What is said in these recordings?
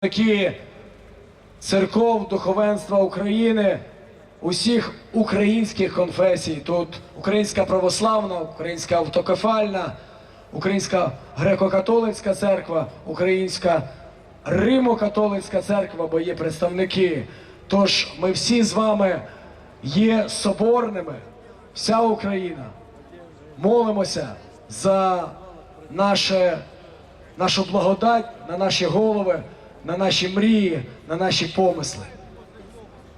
Такі церков духовенства України, усіх українських конфесій. Тут Українська православна, Українська автокефальна, Українська греко-католицька церква, Українська Римо-католицька церква, бо є представники. Тож ми всі з вами є соборними, вся Україна. Молимося за наше нашу благодать на наші голови, на наші мрії, на наші помисли.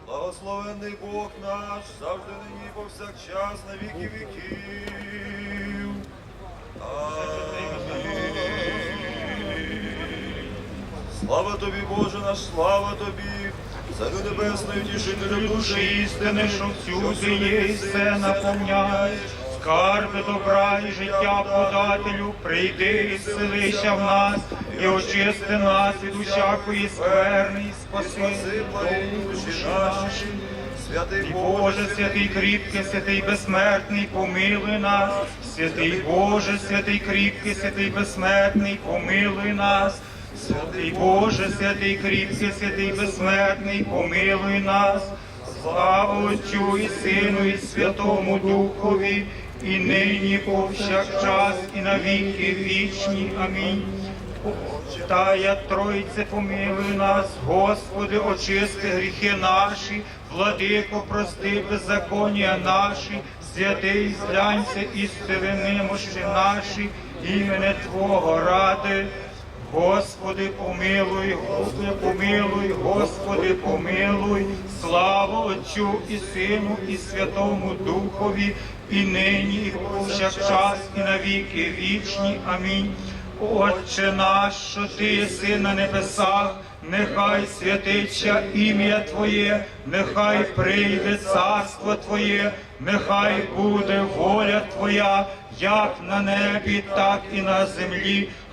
Благословенний Бог наш, завжди нині повсякчас на віки віків. Амінь. Слава тобі, Боже наш, слава тобі, Царю небесної тішителю душі істини, що всюди є і наповняєш. Скарби добра і життя подателю, прийди і селися в нас, і очисти нас від усякої скверни, і спаси душі наші, святий Боже, святий кріпкий, святий безсмертний, помилуй нас, святий Боже, святий кріпкий, святий безсмертний, помилуй нас, святий Боже, святий кріпкий, святий безсмертний, помилуй нас, слава Отцю і Сину, і Святому Духові, і нині повсякчас, і на віки вічні. Амінь. Тая Тройце, помилуй нас, Господи, очисти гріхи наші, владико, прости беззаконня наші, святий злянься і стили мощі наші, імене Твого ради. Господи, помилуй, Господи, помилуй, Господи, помилуй, слава Отцю і Сину, і Святому Духові, і нині, і повсякчас, і на віки вічні. Амінь. Отче наш, що ти єси на небесах, нехай святиться ім'я Твоє, нехай прийде царство Твоє, нехай буде воля Твоя, як на небі, так і на землі.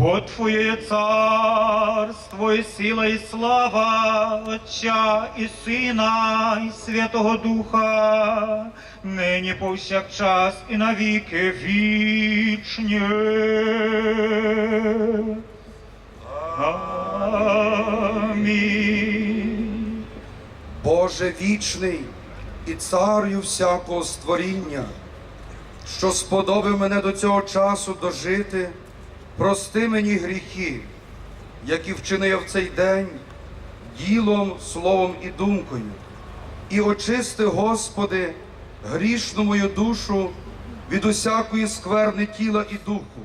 Бо Твоє царство, і сила, і слава Отця і Сина, і Святого Духа, нині повсякчас і на віки вічні. Амінь. Боже вічний і царю всякого створіння, що сподобив мене до цього часу дожити, прости мені гріхи, які вчинив цей день ділом, словом і думкою, і очисти, Господи, грішну мою душу від усякої скверни тіла і духу.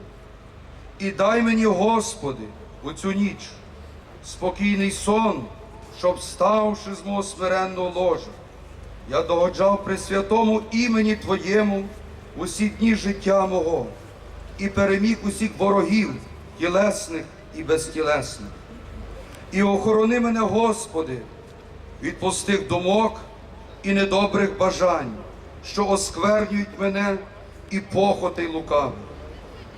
І дай мені, Господи, у цю ніч спокійний сон, щоб, вставши з мого смиренного ложа, я догоджав при святому імені Твоєму усі дні життя мого і переміг усіх ворогів, тілесних і безтілесних. І охорони мене, Господи, від пустих думок і недобрих бажань, що осквернюють мене і похоти й лукавих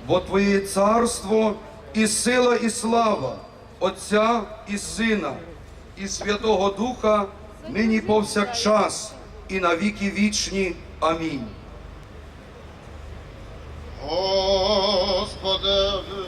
бо Твоє царство і сила, і слава Отця і Сина, і Святого Духа, нині повсякчас, і на віки вічні. Амінь. Господи,